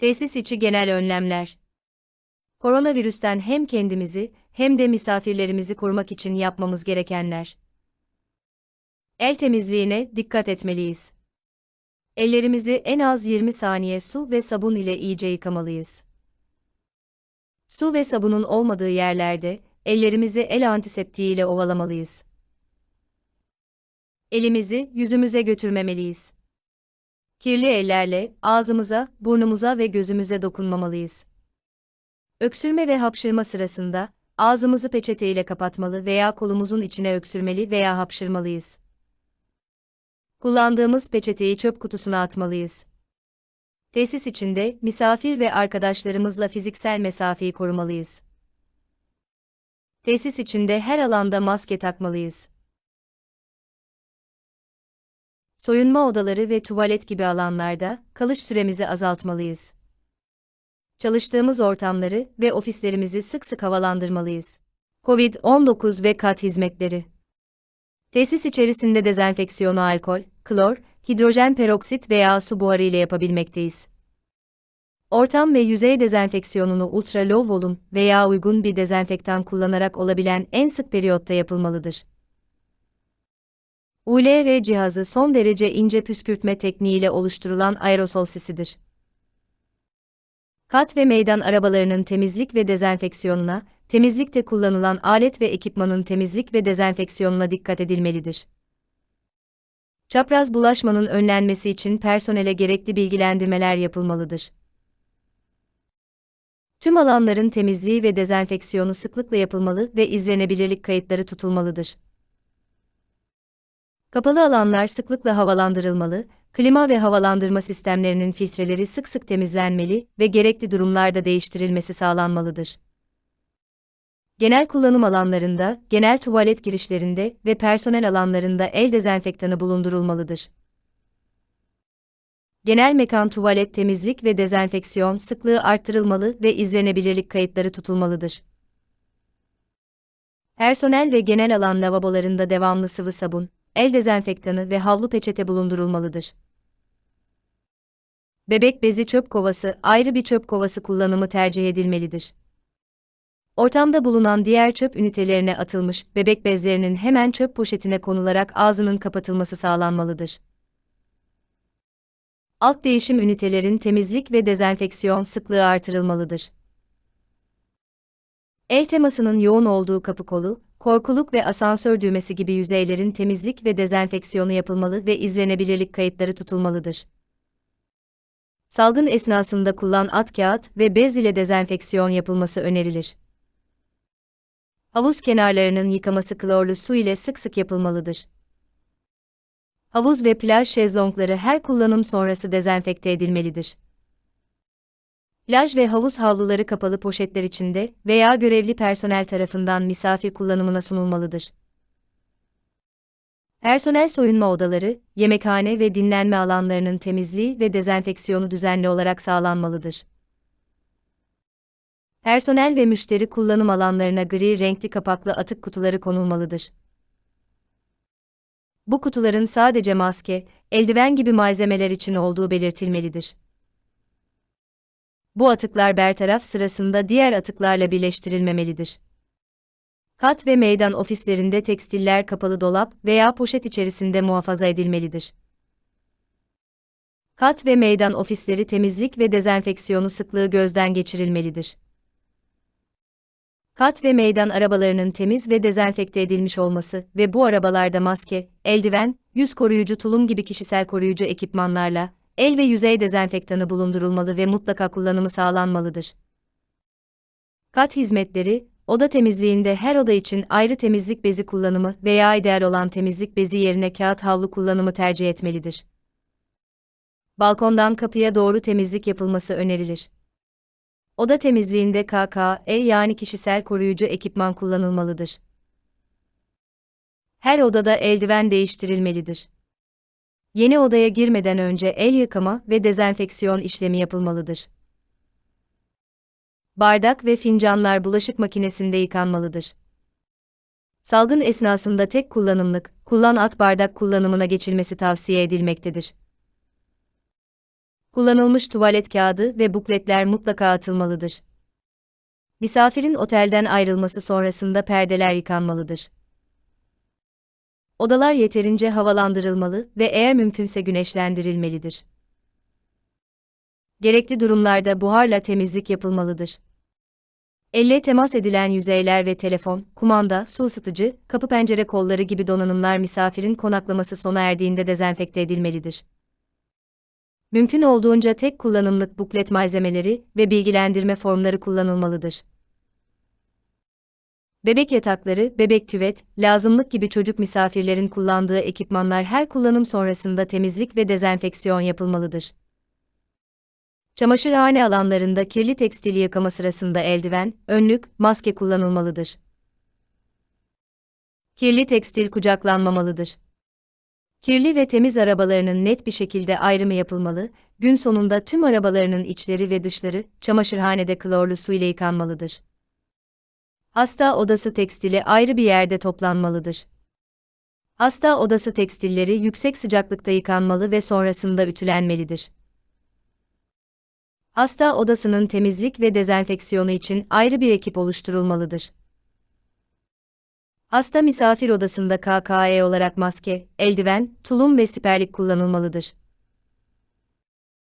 Tesis içi genel önlemler. Koronavirüsten hem kendimizi hem de misafirlerimizi korumak için yapmamız gerekenler. El temizliğine dikkat etmeliyiz. Ellerimizi en az 20 saniye su ve sabun ile iyice yıkamalıyız. Su ve sabunun olmadığı yerlerde ellerimizi el antiseptiği ile ovalamalıyız. Elimizi yüzümüze götürmemeliyiz. Kirli ellerle ağzımıza, burnumuza ve gözümüze dokunmamalıyız. Öksürme ve hapşırma sırasında ağzımızı peçeteyle kapatmalı veya kolumuzun içine öksürmeli veya hapşırmalıyız. Kullandığımız peçeteyi çöp kutusuna atmalıyız. Tesis içinde misafir ve arkadaşlarımızla fiziksel mesafeyi korumalıyız. Tesis içinde her alanda maske takmalıyız. Soyunma odaları ve tuvalet gibi alanlarda kalış süremizi azaltmalıyız. Çalıştığımız ortamları ve ofislerimizi sık sık havalandırmalıyız. COVID-19 ve kat hizmetleri. Tesis içerisinde dezenfeksiyonu alkol, klor, hidrojen peroksit veya su buharı ile yapabilmekteyiz. Ortam ve yüzey dezenfeksiyonunu ultra low volum veya uygun bir dezenfektan kullanarak olabilen en sık periyotta yapılmalıdır. ULV cihazı son derece ince püskürtme tekniğiyle oluşturulan aerosol sisidir. Kat ve meydan arabalarının temizlik ve dezenfeksiyonuna, temizlikte kullanılan alet ve ekipmanın temizlik ve dezenfeksiyonuna dikkat edilmelidir. Çapraz bulaşmanın önlenmesi için personele gerekli bilgilendirmeler yapılmalıdır. Tüm alanların temizliği ve dezenfeksiyonu sıklıkla yapılmalı ve izlenebilirlik kayıtları tutulmalıdır. Kapalı alanlar sıklıkla havalandırılmalı, klima ve havalandırma sistemlerinin filtreleri sık sık temizlenmeli ve gerekli durumlarda değiştirilmesi sağlanmalıdır. Genel kullanım alanlarında, genel tuvalet girişlerinde ve personel alanlarında el dezenfektanı bulundurulmalıdır. Genel mekan tuvalet temizlik ve dezenfeksiyon sıklığı arttırılmalı ve izlenebilirlik kayıtları tutulmalıdır. Personel ve genel alan lavabolarında devamlı sıvı sabun, el dezenfektanı ve havlu peçete bulundurulmalıdır. Bebek bezi çöp kovası, ayrı bir çöp kovası kullanımı tercih edilmelidir. Ortamda bulunan diğer çöp ünitelerine atılmış bebek bezlerinin hemen çöp poşetine konularak ağzının kapatılması sağlanmalıdır. Alt değişim ünitelerin temizlik ve dezenfeksiyon sıklığı artırılmalıdır. El temasının yoğun olduğu kapı kolu, korkuluk ve asansör düğmesi gibi yüzeylerin temizlik ve dezenfeksiyonu yapılmalı ve izlenebilirlik kayıtları tutulmalıdır. Salgın esnasında kullan at kağıt ve bez ile dezenfeksiyon yapılması önerilir. Havuz kenarlarının yıkaması klorlu su ile sık sık yapılmalıdır. Havuz ve plaj şezlongları her kullanım sonrası dezenfekte edilmelidir. Plaj ve havuz havluları kapalı poşetler içinde veya görevli personel tarafından misafir kullanımına sunulmalıdır. Personel soyunma odaları, yemekhane ve dinlenme alanlarının temizliği ve dezenfeksiyonu düzenli olarak sağlanmalıdır. Personel ve müşteri kullanım alanlarına gri renkli kapaklı atık kutuları konulmalıdır. Bu kutuların sadece maske, eldiven gibi malzemeler için olduğu belirtilmelidir. Bu atıklar bertaraf sırasında diğer atıklarla birleştirilmemelidir. Kat ve meydan ofislerinde tekstiller kapalı dolap veya poşet içerisinde muhafaza edilmelidir. Kat ve meydan ofisleri temizlik ve dezenfeksiyonu sıklığı gözden geçirilmelidir. Kat ve meydan arabalarının temiz ve dezenfekte edilmiş olması ve bu arabalarda maske, eldiven, yüz koruyucu tulum gibi kişisel koruyucu ekipmanlarla, el ve yüzey dezenfektanı bulundurulmalı ve mutlaka kullanımı sağlanmalıdır. Kat hizmetleri, oda temizliğinde her oda için ayrı temizlik bezi kullanımı veya ideal olan temizlik bezi yerine kağıt havlu kullanımı tercih etmelidir. Balkondan kapıya doğru temizlik yapılması önerilir. Oda temizliğinde KKE yani kişisel koruyucu ekipman kullanılmalıdır. Her odada eldiven değiştirilmelidir. Yeni odaya girmeden önce el yıkama ve dezenfeksiyon işlemi yapılmalıdır. Bardak ve fincanlar bulaşık makinesinde yıkanmalıdır. Salgın esnasında tek kullanımlık, kullan at bardak kullanımına geçilmesi tavsiye edilmektedir. Kullanılmış tuvalet kağıdı ve bukletler mutlaka atılmalıdır. Misafirin otelden ayrılması sonrasında perdeler yıkanmalıdır. Odalar yeterince havalandırılmalı ve eğer mümkünse güneşlendirilmelidir. Gerekli durumlarda buharla temizlik yapılmalıdır. Elle temas edilen yüzeyler ve telefon, kumanda, su ısıtıcı, kapı pencere kolları gibi donanımlar misafirin konaklaması sona erdiğinde dezenfekte edilmelidir. Mümkün olduğunca tek kullanımlık buklet malzemeleri ve bilgilendirme formları kullanılmalıdır. Bebek yatakları, bebek küvet, lazımlık gibi çocuk misafirlerin kullandığı ekipmanlar her kullanım sonrasında temizlik ve dezenfeksiyon yapılmalıdır. Çamaşırhane alanlarında kirli tekstil yıkama sırasında eldiven, önlük, maske kullanılmalıdır. Kirli tekstil kucaklanmamalıdır. Kirli ve temiz arabalarının net bir şekilde ayrımı yapılmalı, gün sonunda tüm arabalarının içleri ve dışları çamaşırhanede klorlu su ile yıkanmalıdır. Hasta odası tekstili ayrı bir yerde toplanmalıdır. Hasta odası tekstilleri yüksek sıcaklıkta yıkanmalı ve sonrasında ütülenmelidir. Hasta odasının temizlik ve dezenfeksiyonu için ayrı bir ekip oluşturulmalıdır. Hasta misafir odasında KKE olarak maske, eldiven, tulum ve siperlik kullanılmalıdır.